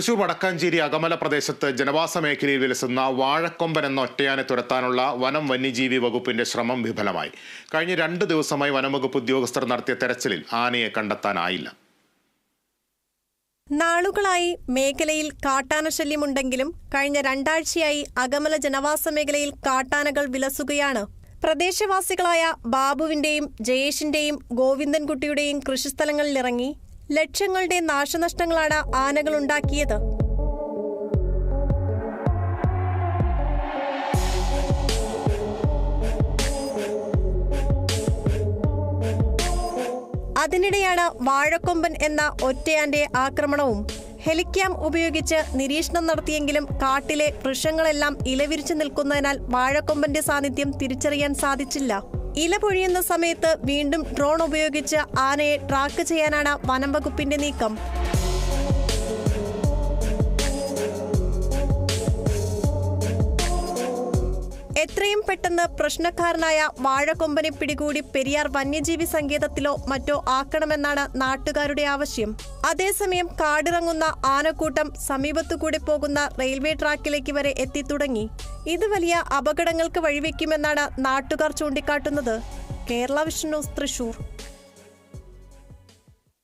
തൃശൂർ വടക്കാഞ്ചേരി അകമല പ്രദേശത്ത് ജനവാസ മേഖലയിൽ വിലസുന്ന വാഴക്കൊമ്പൻ എന്ന ഒറ്റയാനെ തുരത്താനുള്ള വനം വന്യജീവി വകുപ്പിന്റെ ശ്രമം വിഫലമായി. കഴിഞ്ഞ രണ്ട് ദിവസമായി വനംവകുപ്പ് ഉദ്യോഗസ്ഥർ നടത്തിയ തെരച്ചിലിൽ ആനയെ കണ്ടെത്താനായില്ല. നാളുകളായി മേഖലയിൽ കാട്ടാന ശല്യമുണ്ടെങ്കിലും കഴിഞ്ഞ രണ്ടാഴ്ചയായി അകമല ജനവാസ മേഖലയിൽ കാട്ടാനകൾ വിലസുകയാണ്. പ്രദേശവാസികളായ ബാബുവിന്റെയും ജയേഷിന്റെയും ഗോവിന്ദൻകുട്ടിയുടെയും കൃഷിസ്ഥലങ്ങളിലിറങ്ങി ലക്ഷങ്ങളുടെ നാശനഷ്ടങ്ങളാണ് ആനകൾ ഉണ്ടാക്കിയത് അതിനിടെയാണ് വാഴക്കൊമ്പൻ എന്ന ഒറ്റയാന്റെ ആക്രമണവും ഹെലിക്യാം ഉപയോഗിച്ച് നിരീക്ഷണം നടത്തിയെങ്കിലും കാട്ടിലെ വൃക്ഷങ്ങളെല്ലാം ഇലവിരിച്ചു നിൽക്കുന്നതിനാൽ വാഴക്കൊമ്പന്റെ സാന്നിധ്യം തിരിച്ചറിയാൻ സാധിച്ചില്ല. ഇല പൊഴിയുന്ന സമയത്ത് വീണ്ടും ഡ്രോൺ ഉപയോഗിച്ച് ആനയെ ട്രാക്ക് ചെയ്യാനാണ് വനം വകുപ്പിന്റെ നീക്കം. എത്രയും പെട്ടെന്ന് പ്രശ്നക്കാരനായ വാഴക്കൊമ്പനെ പിടികൂടി പെരിയാർ വന്യജീവി സങ്കേതത്തിലോ മറ്റോ ആക്കണമെന്നാണ് നാട്ടുകാരുടെ ആവശ്യം. അതേസമയം കാടിറങ്ങുന്ന ആനക്കൂട്ടം സമീപത്തുകൂടി പോകുന്ന റെയിൽവേ ട്രാക്കിലേക്ക് വരെ എത്തിത്തുടങ്ങി. ഇത് വലിയ അപകടങ്ങൾക്ക് വഴിവെക്കുമെന്നാണ് നാട്ടുകാർ ചൂണ്ടിക്കാട്ടുന്നത്. കേരള ന്യൂസ് തൃശൂർ.